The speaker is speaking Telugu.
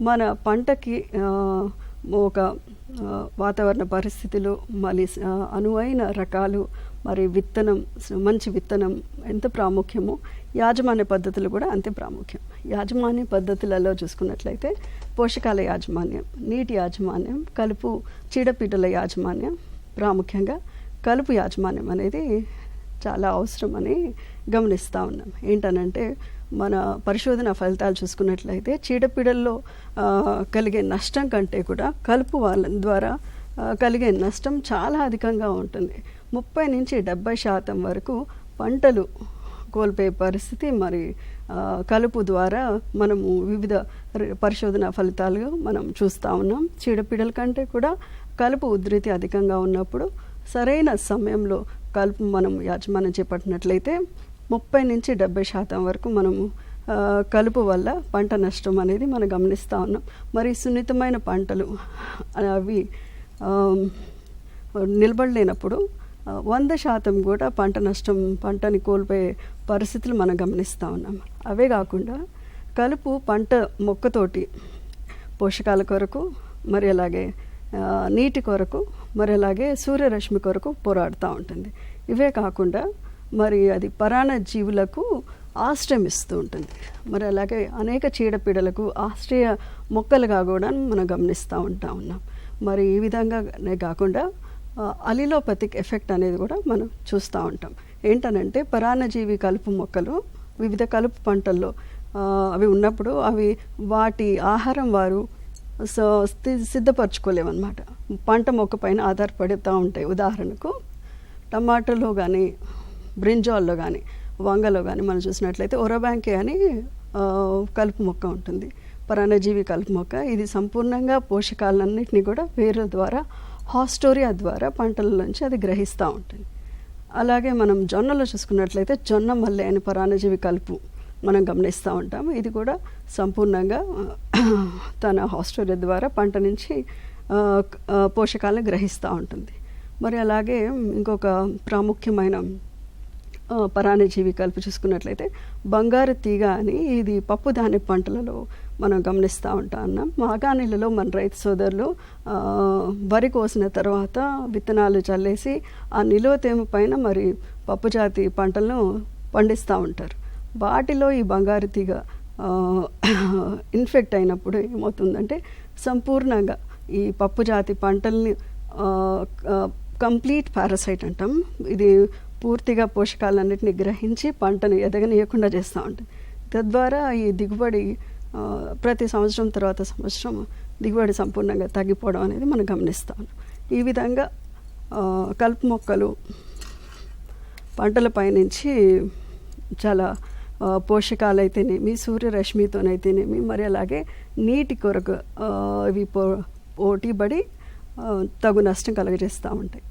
మన పంటకి ఒక వాతావరణ పరిస్థితులు మళ్ళీ అనువైన రకాలు మరి విత్తనం మంచి విత్తనం ఎంత ప్రాముఖ్యమో యాజమాన్య పద్ధతులు కూడా అంతే ప్రాముఖ్యం. యాజమాన్య పద్ధతులలో చూసుకున్నట్లయితే పోషకాల యాజమాన్యం నీటి యాజమాన్యం కలుపు చీడపీడల యాజమాన్యం ప్రాముఖ్యంగా కలుపు యాజమాన్యం అనేది చాలా అవసరం అని గమనిస్తూ ఉన్నాం. ఏంటనంటే మన పరిశోధన ఫలితాలు చూసుకున్నట్లయితే చీడపీడల్లో కలిగే నష్టం కంటే కూడా కలుపు వాళ్ళ ద్వారా కలిగే నష్టం చాలా అధికంగా ఉంటుంది. ముప్పై నుంచి డెబ్బై శాతం వరకు పంటలు కోల్పోయే పరిస్థితి మరి కలుపు ద్వారా మనము వివిధ పరిశోధన ఫలితాలు మనం చూస్తూ ఉన్నాం. చీడపీడల కంటే కూడా కలుపు ఉధృతి అధికంగా ఉన్నప్పుడు సరైన సమయంలో కలుపు మనం యాజమాన్యం చేపట్టినట్లయితే ముప్పై నుంచి డెబ్బై శాతం వరకు మనము కలుపు వల్ల పంట నష్టం అనేది మనం గమనిస్తూ ఉన్నాం. మరి సున్నితమైన పంటలు అవి నిలబడలేనప్పుడు వంద శాతం కూడా పంట నష్టం పంటని కోల్పోయే పరిస్థితులు మనం గమనిస్తూ ఉన్నాం. అవే కాకుండా కలుపు పంట మొక్కతోటి పోషకాల కొరకు మరి అలాగే నీటి కొరకు మరి అలాగే సూర్యరశ్మి కొరకు పోరాడుతూ ఉంటుంది. ఇవే కాకుండా మరి అది పరాణ జీవులకు ఆశ్రయం ఇస్తూ ఉంటుంది. మరి అలాగే అనేక చీడపీడలకు ఆశ్రయ మొక్కలుగా కూడా మనం గమనిస్తూ ఉంటా ఉన్నాం. మరి ఈ విధంగానే కాకుండా అలిలోపతిక్ ఎఫెక్ట్ అనేది కూడా మనం చూస్తూ ఉంటాం. ఏంటనంటే పరాణజీవి కలుపు మొక్కలు వివిధ కలుపు పంటల్లో అవి ఉన్నప్పుడు అవి వాటి ఆహారం వారు సో సిద్ధపరచుకోలేమన్నమాట పంట మొక్క పైన ఆధారపడుతూ ఉంటాయి. ఉదాహరణకు టమాటాలో కానీ బ్రింజాల్లో కానీ వంగలో కానీ మనం చూసినట్లయితే ఒరబ్యాంకే అని కలుపు మొక్క ఉంటుంది. పరాణజీవి కలుపు మొక్క. ఇది సంపూర్ణంగా పోషకాలన్నింటినీ కూడా వేర్ల ద్వారా హాస్టోరియా ద్వారా పంటల నుంచి అది గ్రహిస్తూ ఉంటుంది. అలాగే మనం జొన్నలో చూసుకున్నట్లయితే జొన్న మల్లె అని పరాణజీవి కలుపు మనం గమనిస్తూ ఉంటాము. ఇది కూడా సంపూర్ణంగా తన హాస్టోరియా ద్వారా పంట నుంచి పోషకాలను గ్రహిస్తూ ఉంటుంది. మరి అలాగే ఇంకొక ప్రాముఖ్యమైన పరాణజీవి పరాన్నజీవి కలుపు చూసుకున్నట్లయితే బంగారు తీగ అని ఇది పప్పు ధాన్య పంటలలో మనం గమనిస్తూ ఉంటా ఉన్నాం మాగాణిలలో మన రైతు సోదరులు వరి కోసిన తర్వాత విత్తనాలు చల్లేసి ఆ నిలువ తేమ పైన మరి పప్పు జాతి పంటలను పండిస్తూ ఉంటారు. వాటిలో ఈ బంగారు తీగ ఇన్ఫెక్ట్ అయినప్పుడు ఏమవుతుందంటే సంపూర్ణంగా ఈ పప్పు జాతి పంటల్ని కంప్లీట్ పారాసైట్ అంటాం. ఇది పూర్తిగా పోషకాలన్నింటినీ గ్రహించి పంటను ఎదగనీయకుండా చేస్తూ ఉంటుంది. తద్వారా ఈ దిగుబడి ప్రతి సంవత్సరం తర్వాత సంవత్సరం దిగుబడి సంపూర్ణంగా తగ్గిపోవడం అనేది మనం గమనిస్తాం ఈ విధంగా కలుపు మొక్కలు పంటలపై నుంచి చాలా ఆ, పోషకాలు అయితేనేమి సూర్యరశ్మితోనైతేనేమి మరి అలాగే నీటి కొరకు ఇవి పో పోటీపడి పడి తగు నష్టం కలుగజేస్తూ ఉంటాయి.